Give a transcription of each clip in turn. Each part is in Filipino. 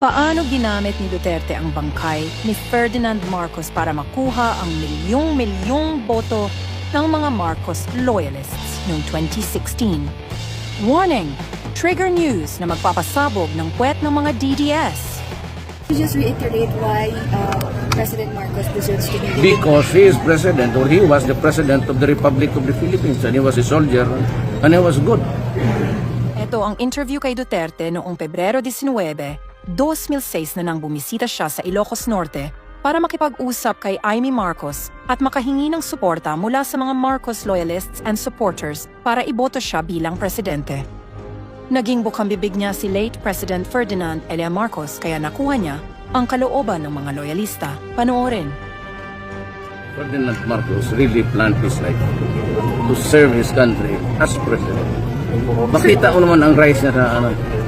Paano ginamit ni Duterte ang bangkay ni Ferdinand Marcos para makuha ang milyong-milyong boto ng mga Marcos loyalists noong 2016? Warning! Trigger news na magpapasabog ng puwet ng mga DDS. You just reiterate why uh, President Marcos deserves to be Because he is president or he was the president of the Republic of the Philippines and he was a soldier and he was good. Ito ang interview kay Duterte noong Pebrero 19, 2006 na nang bumisita siya sa Ilocos Norte para makipag-usap kay Amy Marcos at makahingi ng suporta mula sa mga Marcos loyalists and supporters para iboto siya bilang presidente. Naging bukang bibig niya si late President Ferdinand Elia Marcos kaya nakuha niya ang kalooban ng mga loyalista. Panoorin. Ferdinand Marcos really planned his life to serve his country as president. Makita ko naman ang rise niya sa ano.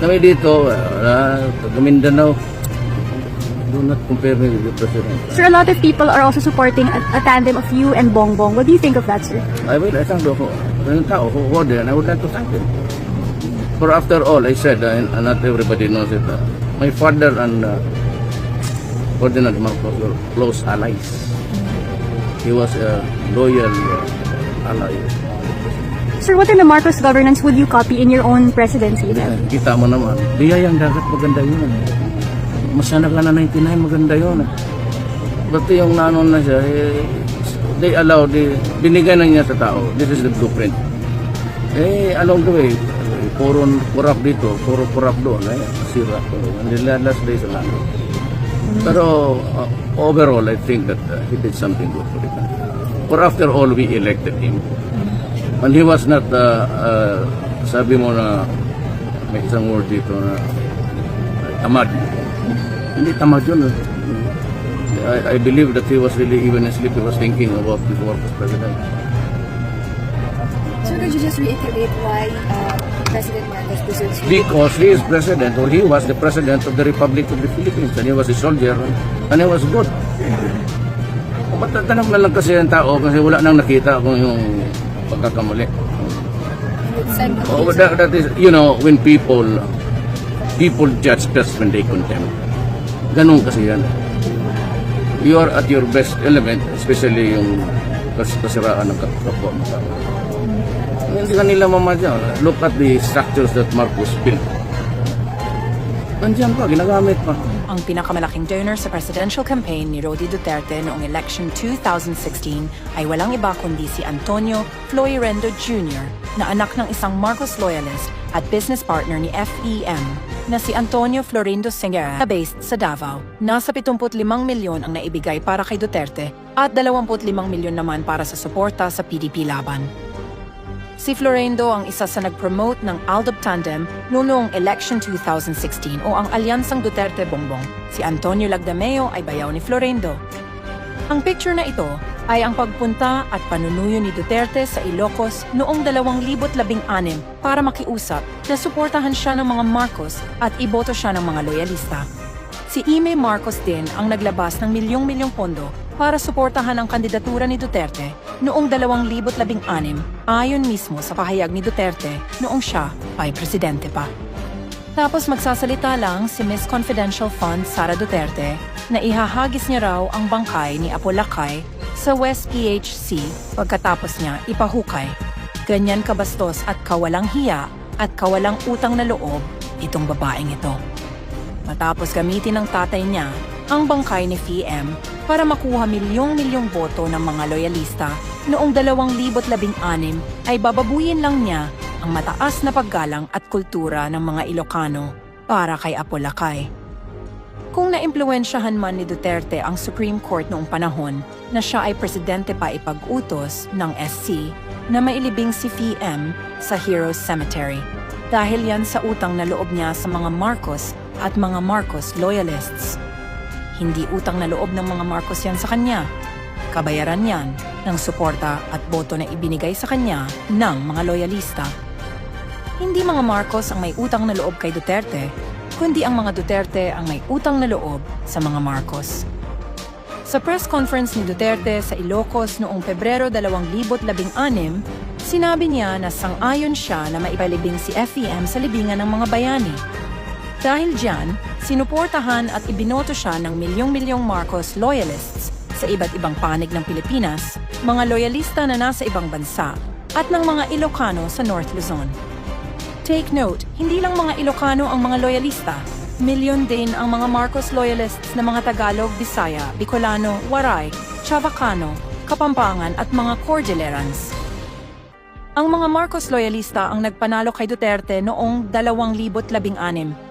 Kami dito, uh, taga Mindanao, do not compare me with the president. Sir, a lot of people are also supporting a, a tandem of you and Bongbong. What do you think of that, sir? I will, I thank ako. Yung tao who there, and I would like to thank them. For after all, I said, uh, and not everybody knows it, uh, my father and uh, Ferdinand Marcos were close allies. He was a loyal uh, ally. Sir, what in the Marcos governance would you copy in your own presidency then? Kita mo naman, biyayang dagat maganda yun. Masana ka na 99, maganda yun. Basta yung nanon na siya, eh, they allow, they, binigay na niya sa tao. This is the blueprint. Eh, along the way, puro kurap dito, puro kurap doon. Eh, sira. And the last days, wala. Pero uh, overall, I think that uh, he did something good for the country. For after all, we elected him. And he was not, uh, uh, sabi mo na, may isang word dito na, uh, tamad. Hindi tamad yun. eh. I, I believe that he was really, even asleep, he was thinking about his work as president. Sir, could you just reiterate why uh, President Marcos deserves Because he is president, or he was the president of the Republic of the Philippines, and he was a soldier, and he was good. Ba't tatanong na lang kasi ang tao kasi wala nang nakita kung yung pagkakamali. Oh, that, that is, you know, when people, people judge best when they contempt. Ganun kasi yan. You are at your best element, especially yung kas kasiraan ng kap- kapwa mo tao. Hindi ka nila mamadya. Look at the structures that Marcos built. Nandiyan pa, ginagamit pa. Ang pinakamalaking donor sa presidential campaign ni Rodi Duterte noong election 2016 ay walang iba kundi si Antonio Florirendo Jr. na anak ng isang Marcos loyalist at business partner ni FEM na si Antonio Florindo Singera na based sa Davao. Nasa 75 milyon ang naibigay para kay Duterte at 25 milyon naman para sa suporta sa PDP laban. Si Florendo ang isa sa nag-promote ng Aldab Tandem noong election 2016 o ang Alyansang Duterte Bongbong. Si Antonio Lagdameo ay bayaw ni Florendo. Ang picture na ito ay ang pagpunta at panunuyo ni Duterte sa Ilocos noong 2016 para makiusap na suportahan siya ng mga Marcos at iboto siya ng mga loyalista. Si Ime Marcos din ang naglabas ng milyong-milyong pondo para suportahan ang kandidatura ni Duterte noong 2016 ayon mismo sa pahayag ni Duterte noong siya ay presidente pa. Tapos magsasalita lang si Miss Confidential Fund Sara Duterte na ihahagis niya raw ang bangkay ni Apo sa West PHC pagkatapos niya ipahukay. Ganyan kabastos at kawalang hiya at kawalang utang na loob itong babaeng ito. Matapos gamitin ng tatay niya ang bangkay ni FM para makuha milyong-milyong boto ng mga loyalista, noong 2016 ay bababuyin lang niya ang mataas na paggalang at kultura ng mga Ilocano para kay Apolacay. Kung naimpluwensyahan man ni Duterte ang Supreme Court noong panahon na siya ay presidente pa ipag-utos ng SC na mailibing si FM sa Heroes Cemetery dahil yan sa utang na loob niya sa mga Marcos at mga Marcos loyalists. Hindi utang na loob ng mga Marcos yan sa kanya. Kabayaran yan ng suporta at boto na ibinigay sa kanya ng mga loyalista. Hindi mga Marcos ang may utang na loob kay Duterte, kundi ang mga Duterte ang may utang na loob sa mga Marcos. Sa press conference ni Duterte sa Ilocos noong Pebrero 2016, sinabi niya na sang-ayon siya na maipalibing si FEM sa libingan ng mga bayani. Dahil dyan, sinuportahan at ibinoto siya ng milyong-milyong Marcos loyalists sa iba't ibang panig ng Pilipinas, mga loyalista na nasa ibang bansa, at ng mga Ilocano sa North Luzon. Take note, hindi lang mga Ilocano ang mga loyalista. Milyon din ang mga Marcos loyalists na mga Tagalog, Bisaya, Bicolano, Waray, Chavacano, Kapampangan at mga Cordillerans. Ang mga Marcos loyalista ang nagpanalo kay Duterte noong 2016.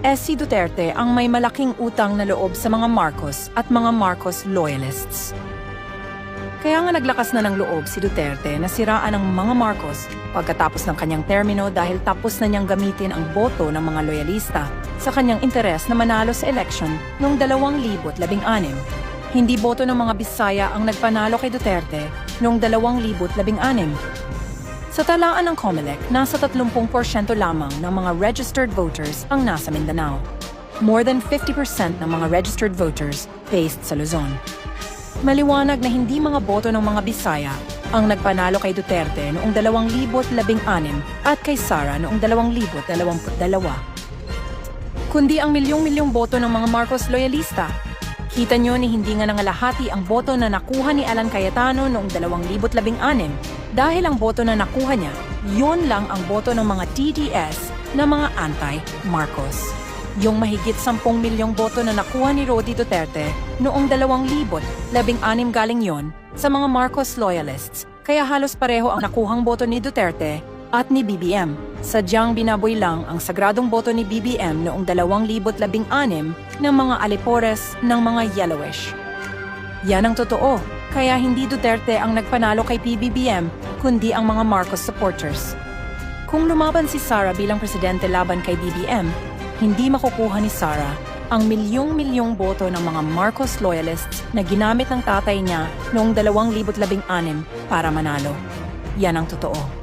Eh si Duterte ang may malaking utang na loob sa mga Marcos at mga Marcos loyalists. Kaya nga naglakas na ng loob si Duterte na siraan ang mga Marcos pagkatapos ng kanyang termino dahil tapos na niyang gamitin ang boto ng mga loyalista sa kanyang interes na manalo sa election noong 2016. Hindi boto ng mga Bisaya ang nagpanalo kay Duterte noong 2016. Sa talaan ng COMELEC, nasa 30% lamang ng mga registered voters ang nasa Mindanao. More than 50% ng mga registered voters based sa Luzon. Maliwanag na hindi mga boto ng mga Bisaya ang nagpanalo kay Duterte noong 2016 at kay Sara noong 2022. Kundi ang milyong-milyong boto ng mga Marcos loyalista. Kita nyo ni hindi nga nangalahati ang boto na nakuha ni Alan Cayetano noong 2016 dahil ang boto na nakuha niya, yun lang ang boto ng mga DDS na mga anti-Marcos. Yung mahigit 10 milyong boto na nakuha ni Rodi Duterte noong 2016 galing yon sa mga Marcos loyalists. Kaya halos pareho ang nakuhang boto ni Duterte at ni BBM. Sadyang binaboy lang ang sagradong boto ni BBM noong 2016 ng mga alipores ng mga yellowish. Yan ang totoo, kaya hindi Duterte ang nagpanalo kay PBBM, kundi ang mga Marcos supporters. Kung lumaban si Sara bilang presidente laban kay BBM, hindi makukuha ni Sara ang milyong-milyong boto ng mga Marcos loyalists na ginamit ng tatay niya noong 2016 para manalo. Yan ang totoo.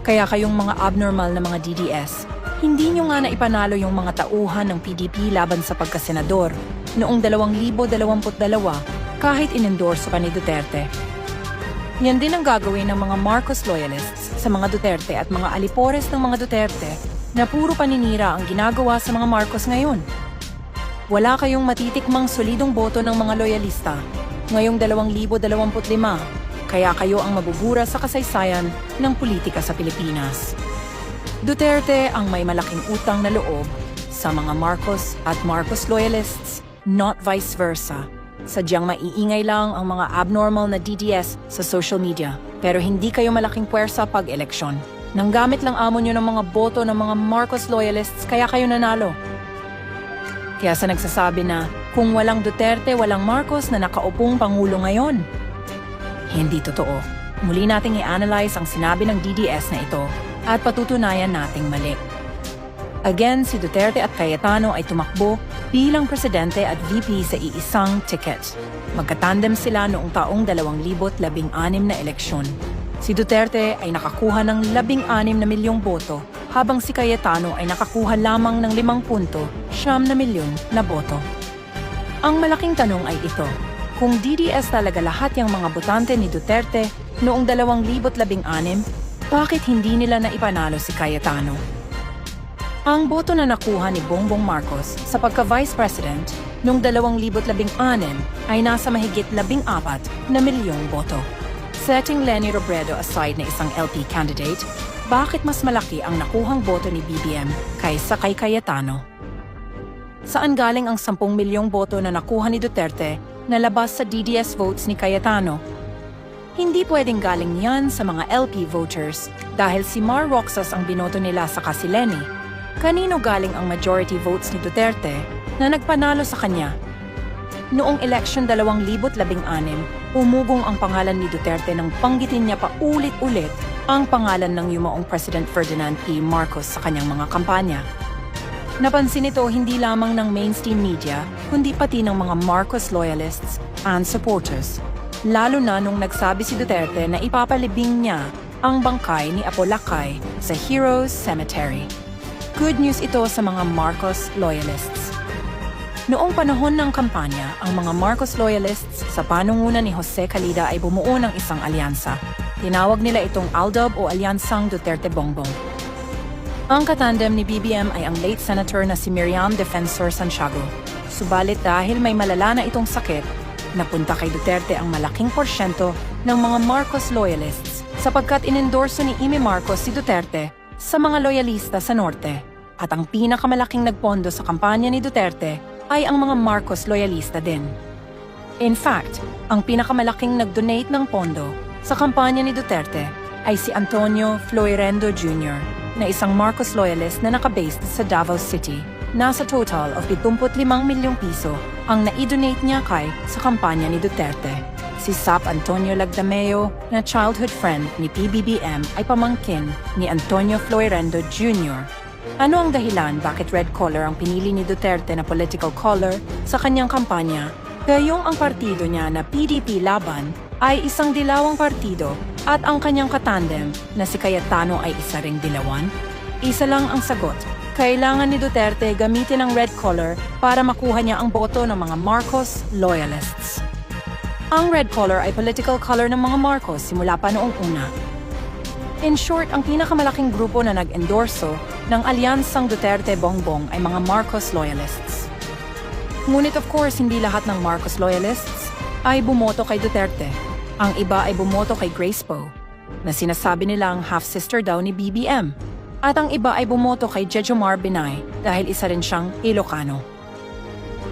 Kaya kayong mga abnormal na mga DDS, hindi nyo nga na ipanalo yung mga tauhan ng PDP laban sa pagkasenador noong 2022 kahit inendorso ka ni Duterte. Yan din ang gagawin ng mga Marcos loyalists sa mga Duterte at mga alipores ng mga Duterte na puro paninira ang ginagawa sa mga Marcos ngayon. Wala kayong matitikmang solidong boto ng mga loyalista ngayong 2025 kaya kayo ang mabubura sa kasaysayan ng politika sa Pilipinas. Duterte ang may malaking utang na loob sa mga Marcos at Marcos loyalists, not vice versa. Sadyang maiingay lang ang mga abnormal na DDS sa social media, pero hindi kayo malaking puwersa pag eleksyon. Nanggamit lang amo nyo ng mga boto ng mga Marcos loyalists kaya kayo nanalo. Kaya sa nagsasabi na, kung walang Duterte, walang Marcos na nakaupong Pangulo ngayon, hindi totoo. Muli nating i-analyze ang sinabi ng DDS na ito at patutunayan nating mali. Again, si Duterte at Cayetano ay tumakbo bilang presidente at VP sa iisang ticket. Magkatandem sila noong taong 2016 na eleksyon. Si Duterte ay nakakuha ng 16 na milyong boto habang si Cayetano ay nakakuha lamang ng 5 punto, siyam na milyon na boto. Ang malaking tanong ay ito, kung DDS talaga lahat yung mga botante ni Duterte noong 2016, bakit hindi nila naipanalo si Cayetano? Ang boto na nakuha ni Bongbong Marcos sa pagka-Vice President noong 2016 ay nasa mahigit 14 na milyong boto. Setting Lenny Robredo aside na isang LP candidate, bakit mas malaki ang nakuhang boto ni BBM kaysa kay Cayetano? Saan galing ang 10 milyong boto na nakuha ni Duterte na labas sa DDS votes ni Cayetano? Hindi pwedeng galing yan sa mga LP voters dahil si Mar Roxas ang binoto nila sa Kasileni. Kanino galing ang majority votes ni Duterte na nagpanalo sa kanya? Noong election 2016, umugong ang pangalan ni Duterte nang panggitin niya pa ulit-ulit ang pangalan ng yumaong President Ferdinand P. Marcos sa kanyang mga kampanya. Napansin ito hindi lamang ng mainstream media, kundi pati ng mga Marcos loyalists and supporters. Lalo na nung nagsabi si Duterte na ipapalibing niya ang bangkay ni Apolacay sa Heroes Cemetery. Good news ito sa mga Marcos loyalists. Noong panahon ng kampanya, ang mga Marcos loyalists sa panungunan ni Jose Calida ay bumuo ng isang alyansa. Tinawag nila itong ALDOB o Alyansang Duterte Bongbong. Ang katandem ni BBM ay ang late senator na si Miriam Defensor Santiago. Subalit dahil may malala na itong sakit, napunta kay Duterte ang malaking porsyento ng mga Marcos loyalists sapagkat inendorso ni Amy Marcos si Duterte sa mga loyalista sa norte. At ang pinakamalaking nagpondo sa kampanya ni Duterte ay ang mga Marcos loyalista din. In fact, ang pinakamalaking nag-donate ng pondo sa kampanya ni Duterte ay si Antonio Floirendo Jr. na isang Marcos loyalist na nakabased sa Davao City. Nasa total of 75 milyong piso ang na-donate niya kay sa kampanya ni Duterte. Si Sap Antonio Lagdameo na childhood friend ni PBBM ay pamangkin ni Antonio Floirendo Jr. Ano ang dahilan bakit red color ang pinili ni Duterte na political color sa kanyang kampanya Gayong ang partido niya na PDP Laban ay isang dilawang partido at ang kanyang katandem na si Cayetano ay isa ring dilawan? Isa lang ang sagot. Kailangan ni Duterte gamitin ang red color para makuha niya ang boto ng mga Marcos loyalists. Ang red color ay political color ng mga Marcos simula pa noong una. In short, ang pinakamalaking grupo na nag-endorso ng alyansang Duterte Bongbong ay mga Marcos loyalists. Ngunit of course, hindi lahat ng Marcos loyalists ay bumoto kay Duterte. Ang iba ay bumoto kay Grace Poe, na sinasabi nilang half-sister daw ni BBM. At ang iba ay bumoto kay Jejomar Binay dahil isa rin siyang Ilocano.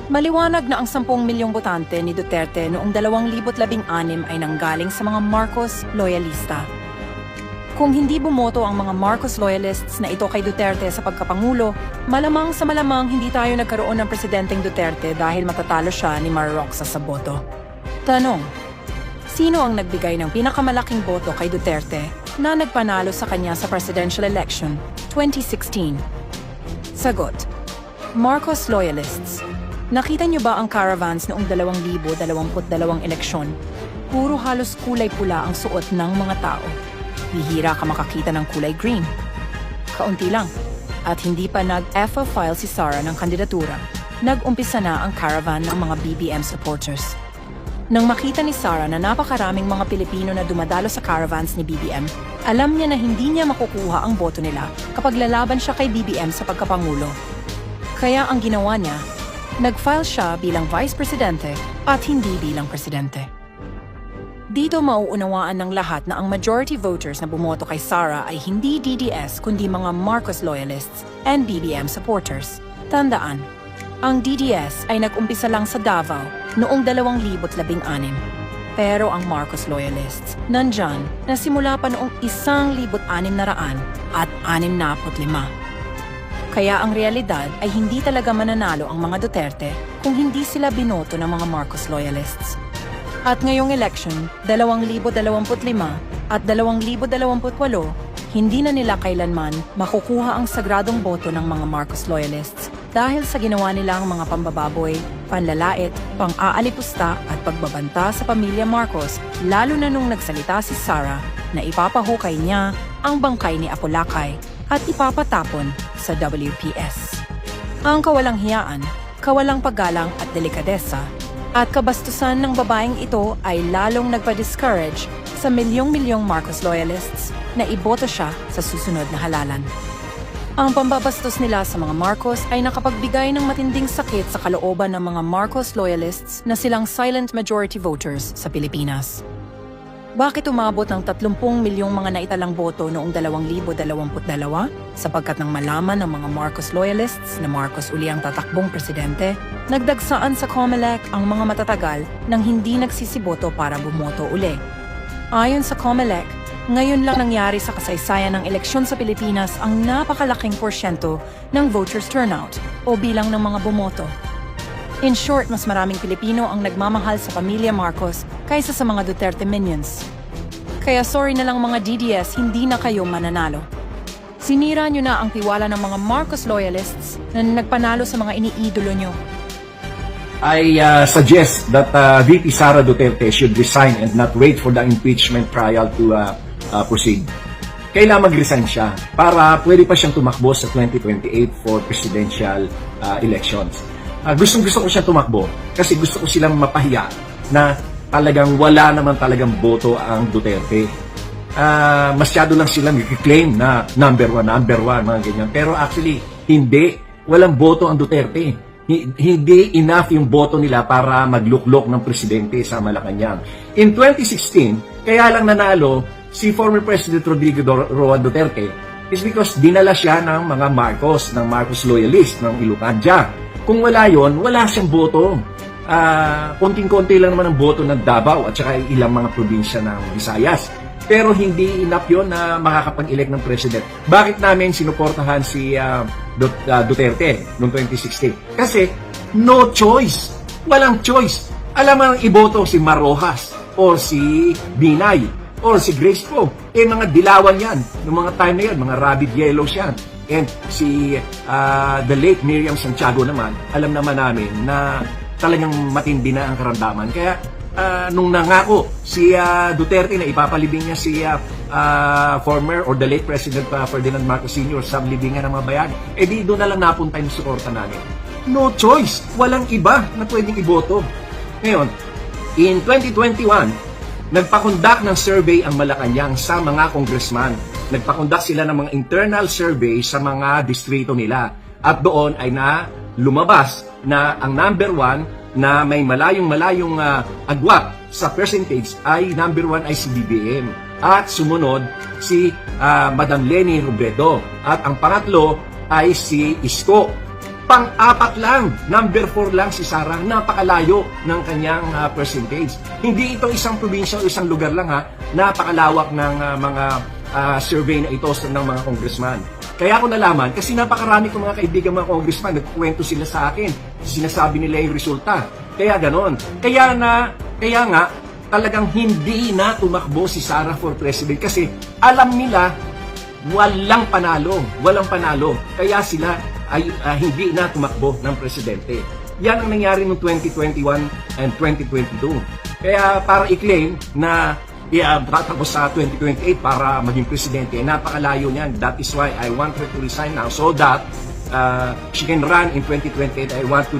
Maliwanag na ang 10 milyong botante ni Duterte noong 2016 ay nanggaling sa mga Marcos loyalista. Kung hindi bumoto ang mga Marcos loyalists na ito kay Duterte sa pagkapangulo, malamang sa malamang hindi tayo nagkaroon ng presidenteng Duterte dahil matatalo siya ni Marroxa sa boto. Tanong, sino ang nagbigay ng pinakamalaking boto kay Duterte na nagpanalo sa kanya sa presidential election 2016? Sagot, Marcos loyalists. Nakita niyo ba ang caravans noong 2022 eleksyon? Puro halos kulay pula ang suot ng mga tao. Bihira ka makakita ng kulay green. Kaunti lang. At hindi pa nag-FO file si Sara ng kandidatura. Nag-umpisa na ang caravan ng mga BBM supporters. Nang makita ni Sara na napakaraming mga Pilipino na dumadalo sa caravans ni BBM, alam niya na hindi niya makukuha ang boto nila kapag lalaban siya kay BBM sa pagkapangulo. Kaya ang ginawa niya, nag-file siya bilang Vice Presidente at hindi bilang Presidente. Dito mauunawaan ng lahat na ang majority voters na bumoto kay Sara ay hindi DDS kundi mga Marcos loyalists and BBM supporters. Tandaan, ang DDS ay nag-umpisa lang sa Davao noong 2016. Pero ang Marcos loyalists nandyan na simula pa noong 1,600 at 65. Kaya ang realidad ay hindi talaga mananalo ang mga Duterte kung hindi sila binoto ng mga Marcos loyalists. At ngayong election, 2025 at 2028, hindi na nila kailanman makukuha ang sagradong boto ng mga Marcos loyalists dahil sa ginawa nilang mga pambababoy, panlalait, pang-aalipusta at pagbabanta sa pamilya Marcos lalo na nung nagsalita si Sara na ipapahukay niya ang bangkay ni Apolacay at ipapatapon sa WPS. Ang kawalang hiyaan, kawalang paggalang at delikadesa at kabastusan ng babaeng ito ay lalong nagpa-discourage sa milyong-milyong Marcos loyalists na iboto siya sa susunod na halalan. Ang pambabastos nila sa mga Marcos ay nakapagbigay ng matinding sakit sa kalooban ng mga Marcos loyalists na silang silent majority voters sa Pilipinas. Bakit umabot ng 30 milyong mga naitalang boto noong 2022? Sapagkat nang malaman ng mga Marcos loyalists na Marcos uli ang tatakbong presidente, nagdagsaan sa COMELEC ang mga matatagal nang hindi nagsisiboto para bumoto uli. Ayon sa COMELEC, ngayon lang nangyari sa kasaysayan ng eleksyon sa Pilipinas ang napakalaking porsyento ng voters turnout o bilang ng mga bumoto. In short, mas maraming Pilipino ang nagmamahal sa pamilya Marcos kaysa sa mga Duterte minions. Kaya sorry na lang mga DDS, hindi na kayo mananalo. Sinira nyo na ang tiwala ng mga Marcos loyalists na nagpanalo sa mga iniidolo nyo. I uh, suggest that uh, VP Sara Duterte should resign and not wait for the impeachment trial to uh, uh, proceed. Kailangan mag-resign siya para pwede pa siyang tumakbo sa 2028 for presidential uh, elections. Uh, gustong gusto ko siya tumakbo kasi gusto ko silang mapahiya na talagang wala naman talagang boto ang Duterte. ah, masyado lang silang i-claim na number one, number one, mga ganyan. Pero actually, hindi. Walang boto ang Duterte. Hi- Hindi enough yung boto nila para magluklok ng presidente sa Malacanang. In 2016, kaya lang nanalo si former President Rodrigo Roa Duterte is because dinala siya ng mga Marcos, ng Marcos loyalist, ng Ilucandia. Kung wala yon, wala siyang boto. Ah, konting-konti lang naman ang boto ng Davao at saka ilang mga probinsya ng Visayas. Pero hindi enough yun na makakapag-elect ng president. Bakit namin sinuportahan si ah, Duterte noong 2016? Kasi no choice. Walang choice. Alam mo ang iboto si Marojas or si Binay or si Grace Poe. Eh mga dilawan yan. Noong mga time na yan, mga rabid yellows yan. And si ah, the late Miriam Santiago naman, alam naman namin na talagang matindi na ang karamdaman. Kaya ah, nung nangako si ah, Duterte na ipapalibing niya si ah, ah, former or the late President ah, Ferdinand Marcos Sr. sa libingan ng mga bayan, eh di doon na lang napunta yung suporta namin. No choice. Walang iba na pwedeng iboto. Ngayon, in 2021, nagpakondak ng survey ang Malacanang sa mga congressman. Nagpakondak sila ng mga internal survey sa mga distrito nila. At doon ay na lumabas na ang number one na may malayong-malayong ah, agwat sa percentage ay number one ay si BBM. At sumunod si ah, Madam Leni Robredo. At ang pangatlo ay si Isko. Pang-apat lang, number 4 lang si Sarah, napakalayo ng kanyang ah, percentage. Hindi ito isang probinsya o isang lugar lang ha, napakalawak ng ah, mga ah, survey na ito ng mga congressman. Kaya ako nalaman, kasi napakarami kong mga kaibigan mga congressman, nagkukwento sila sa akin, sinasabi nila yung resulta. Kaya ganon. Kaya na, kaya nga, talagang hindi na tumakbo si Sarah for president kasi alam nila walang panalo, walang panalo. Kaya sila ay ah, hindi na tumakbo ng presidente. Yan ang nangyari noong 2021 and 2022. Kaya para i-claim na yeah, tatapos sa 2028 para maging presidente, napakalayo niyan. That is why I want her to resign now so that uh, she can run in 2028. I want to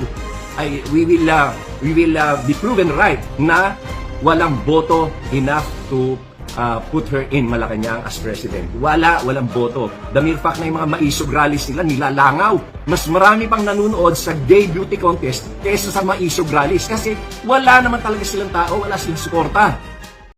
I, we will uh, we will uh, be proven right na walang boto enough to uh, put her in Malacanang as president. Wala, walang boto. The mere fact na yung mga maisog rallies nila, nilalangaw. Mas marami pang nanonood sa gay beauty contest kaysa sa maisog rallies. Kasi wala naman talaga silang tao, wala silang suporta.